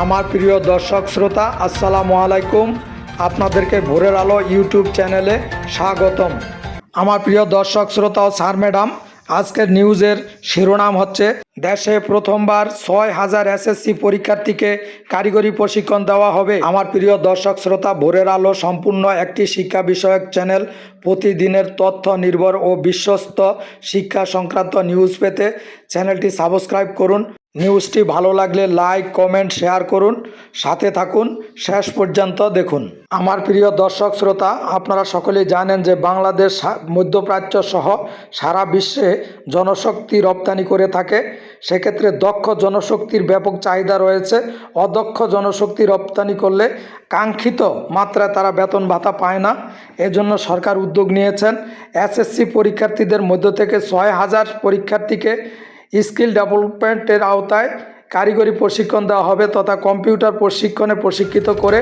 আমার প্রিয় দর্শক শ্রোতা, আসসালামু আলাইকুম। আপনাদেরকে ভোরের আলো ইউটিউব চ্যানেলে স্বাগতম। আমার প্রিয় দর্শক শ্রোতা ও স্যার ম্যাডাম, আজকের নিউজের শিরোনাম হচ্ছে, দেশে প্রথমবার ছয় হাজার এসএসসি পরীক্ষার্থীকে কারিগরি প্রশিক্ষণ দেওয়া হবে। আমার প্রিয় দর্শক শ্রোতা, ভোরের আলো সম্পূর্ণ একটি শিক্ষা বিষয়ক চ্যানেল, প্রতিদিনের তথ্য নির্ভর ও বিশ্বস্ত শিক্ষা সংক্রান্ত নিউজ পেতে চ্যানেলটি সাবস্ক্রাইব করুন। নিউজটি ভালো লাগলে লাইক, কমেন্ট, শেয়ার করুন। সাথে থাকুন। শেষ পর্যন্ত দেখুন। আমার প্রিয় দর্শক, শ্রোতা, আপনারা সকলেই জানেন যে বাংলাদেশ মধ্যপ্রাচ্য সহ সারা বিশ্বে জনশক্তি রপ্তানি করে থাকে। সেক্ষেত্রে দক্ষ জনশক্তির ব্যাপক চাহিদা রয়েছে। অদক্ষ জনশক্তি রপ্তানি করলে কাঙ্ক্ষিত মাত্রায় তারা বেতন ভাতা পায় না। এজন্য সরকার উদ্যোগ নিয়েছেন। এসএসসি পরীক্ষার্থীদের মধ্য থেকে ছয় হাজার পরীক্ষার্থীকে স্কিল ডেভেলপমেন্টের আওতায় কারিগরি প্রশিক্ষণ দেওয়া হবে তথা কম্পিউটার প্রশিক্ষণে প্রশিক্ষিত করে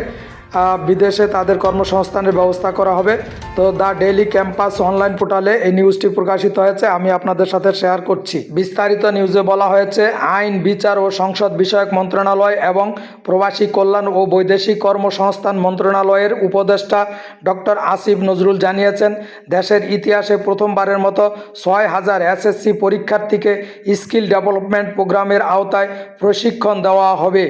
বিদেশে তাদের কর্মসংস্থানের ব্যবস্থা করা হবে। তো দ্য ডেইলি ক্যাম্পাস অনলাইন পোর্টালে এই নিউজটি প্রকাশিত হয়েছে, আমি আপনাদের সাথে শেয়ার করছি। বিস্তারিত নিউজে বলা হয়েছে, আইন, বিচার ও সংসদ বিষয়ক মন্ত্রণালয় এবং প্রবাসী কল্যাণ ও বৈদেশিক কর্মসংস্থান মন্ত্রণালয়ের উপদেষ্টা ডক্টর আসিফ নজরুল জানিয়েছেন, দেশের ইতিহাসে প্রথমবারের মতো ছয় হাজার এসএসসি পরীক্ষার্থীকে স্কিল ডেভেলপমেন্ট প্রোগ্রামের আওতায় প্রশিক্ষণ দেওয়া হবে।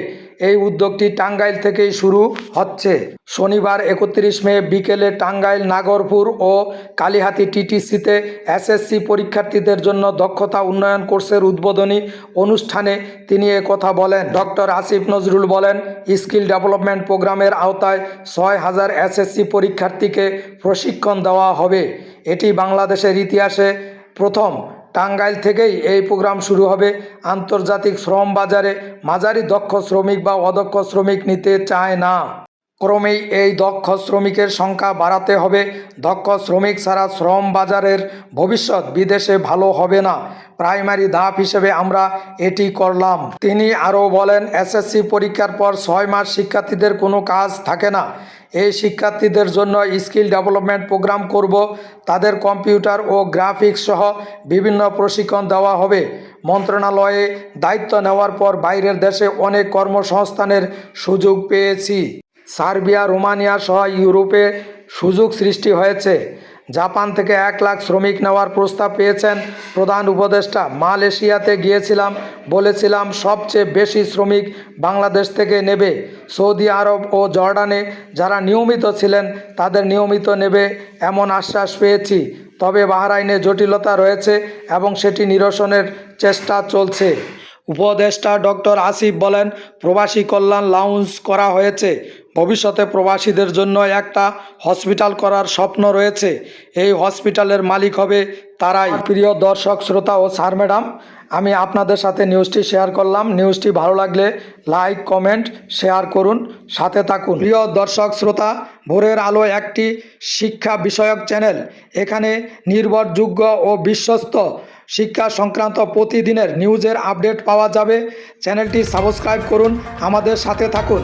এই উদ্যোগটি টাঙ্গাইল থেকেই শুরু হচ্ছে। শনিবার একত্রিশ মে বিকেলে টাঙ্গাইল, নাগরপুর ও কালীহাতি টিটিসিতে এসএসসি পরীক্ষার্থীদের জন্য দক্ষতা উন্নয়ন কোর্সের উদ্বোধনী অনুষ্ঠানে তিনি কথা বলেন। ডক্টর আসিফ নজরুল বলেন, স্কিল ডেভেলপমেন্ট প্রোগ্রামের আওতায় ছয় হাজার এসএসসি পরীক্ষার্থীকে প্রশিক্ষণ দেওয়া হবে। এটি বাংলাদেশের ইতিহাসে প্রথম টাঙ্গাইল থেকেই এই প্রোগ্রাম শুরু হবে। আন্তর্জাতিক শ্রম বাজারে মাঝারি দক্ষ শ্রমিক বা অদক্ষ শ্রমিক নিতে চায় না। ক্রমেই এই দক্ষ শ্রমিকের সংখ্যা বাড়াতে হবে। দক্ষ শ্রমিক ছাড়া শ্রম বাজারের ভবিষ্যৎ বিদেশে ভালো হবে না। প্রাইমারি ধাপ হিসেবে আমরা এটি করলাম। তিনি আরও বলেন, এসএসসি পরীক্ষার পর ছয় মাস শিক্ষার্থীদের কোনো কাজ থাকে না। এই শিক্ষার্থীদের জন্য স্কিল ডেভেলপমেন্ট প্রোগ্রাম করব। তাদের কম্পিউটার ও গ্রাফিক্স সহ বিভিন্ন প্রশিক্ষণ দেওয়া হবে। মন্ত্রণালয়ে দায়িত্ব নেওয়ার পর বাইরের দেশে অনেক কর্মসংস্থানের সুযোগ পেয়েছি। সার্বিয়া, রোমানিয়া সহ ইউরোপে সুযোগ সৃষ্টি হয়েছে। জাপান থেকে এক লাখ শ্রমিক নেওয়ার প্রস্তাব পেয়েছেন প্রধান উপদেষ্টা। মালয়েশিয়াতে গিয়েছিলাম, বলেছিলাম, সবচেয়ে বেশি শ্রমিক বাংলাদেশ থেকে নেবে। সৌদি আরব ও জর্ডানে যারা নিয়মিত ছিলেন, তাদের নিয়মিত নেবে এমন আশ্বাস পেয়েছি। তবে বাহরাইনে জটিলতা রয়েছে এবং সেটি নিরসনের চেষ্টা চলছে। উপদেষ্টা ডক্টর আসিফ বলেন, প্রবাসী কল্যাণ লাউঞ্জ করা হয়েছে। ভবিষ্যতে প্রবাসীদের জন্য একটা হসপিটাল করার স্বপ্ন রয়েছে। এই হসপিটালের মালিক হবে তারাই। প্রিয় দর্শক, শ্রোতা ও স্যার, ম্যাডাম, আমি আপনাদের সাথে নিউজটি শেয়ার করলাম। নিউজটি ভালো লাগলে লাইক, কমেন্ট, শেয়ার করুন, সাথে থাকুন। প্রিয় দর্শক, শ্রোতা, ভোরের আলো একটি শিক্ষা বিষয়ক চ্যানেল। এখানে নির্ভরযোগ্য ও বিশ্বস্ত শিক্ষা সংক্রান্ত প্রতিদিনের নিউজের আপডেট পাওয়া যাবে। চ্যানেলটি সাবস্ক্রাইব করুন, আমাদের সাথে থাকুন।